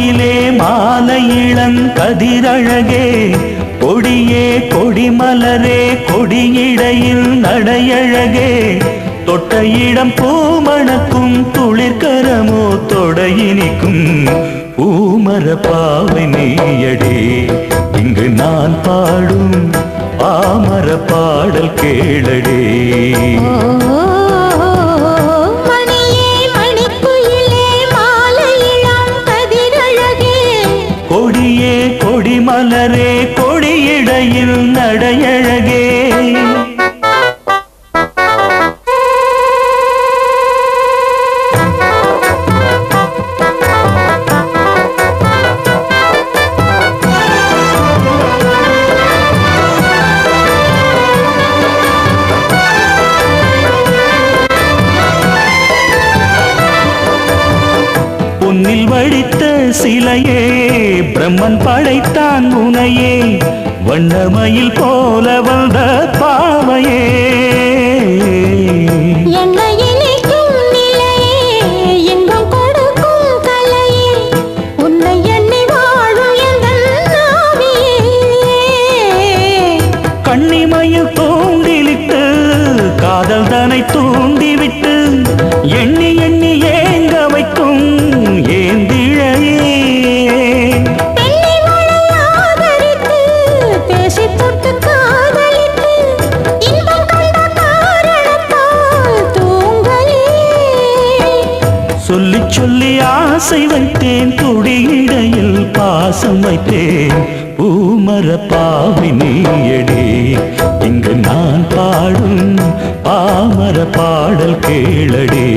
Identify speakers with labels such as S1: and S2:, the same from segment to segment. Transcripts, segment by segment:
S1: மாலையிலே மாலை இளங்கதிரழகே கொடியே கொடிமலரே கொடியிடையில் நடையழகே. தொட்ட இடம் பூமணக்கும் துளிர்கரமோ தொடையினிக்கும் பூமர பாவை நீயடே. இங்கு நான் பாடும் பாமர பாடல் கேளடே. மலரே கொடியிடையில் பொன்னில் வடித்த சிலையே பிரம்மன் படைத்தான் உனையே வண்ணமயில் போல வந்த பாவையே. ஆசை வைத்தேன் துடியிடையில் பாசம் வைத்தேன். பூமர பாவி நீயடே இங்கு நான் பாடும் பாமர பாடல் கேளடே.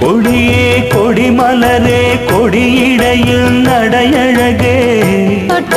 S1: கொடியே கொடிமலரே கொடியிடையில் நடையழகே.
S2: தொட்ட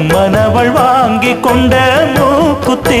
S1: அம்மனவள் வாங்கி கொண்ட மூக்குத்தி.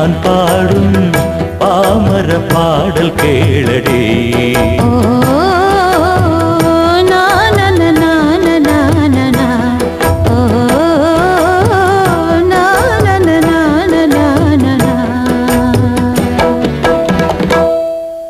S2: ഞാൻ പാടും പാമര പാടൽ കേളടേ.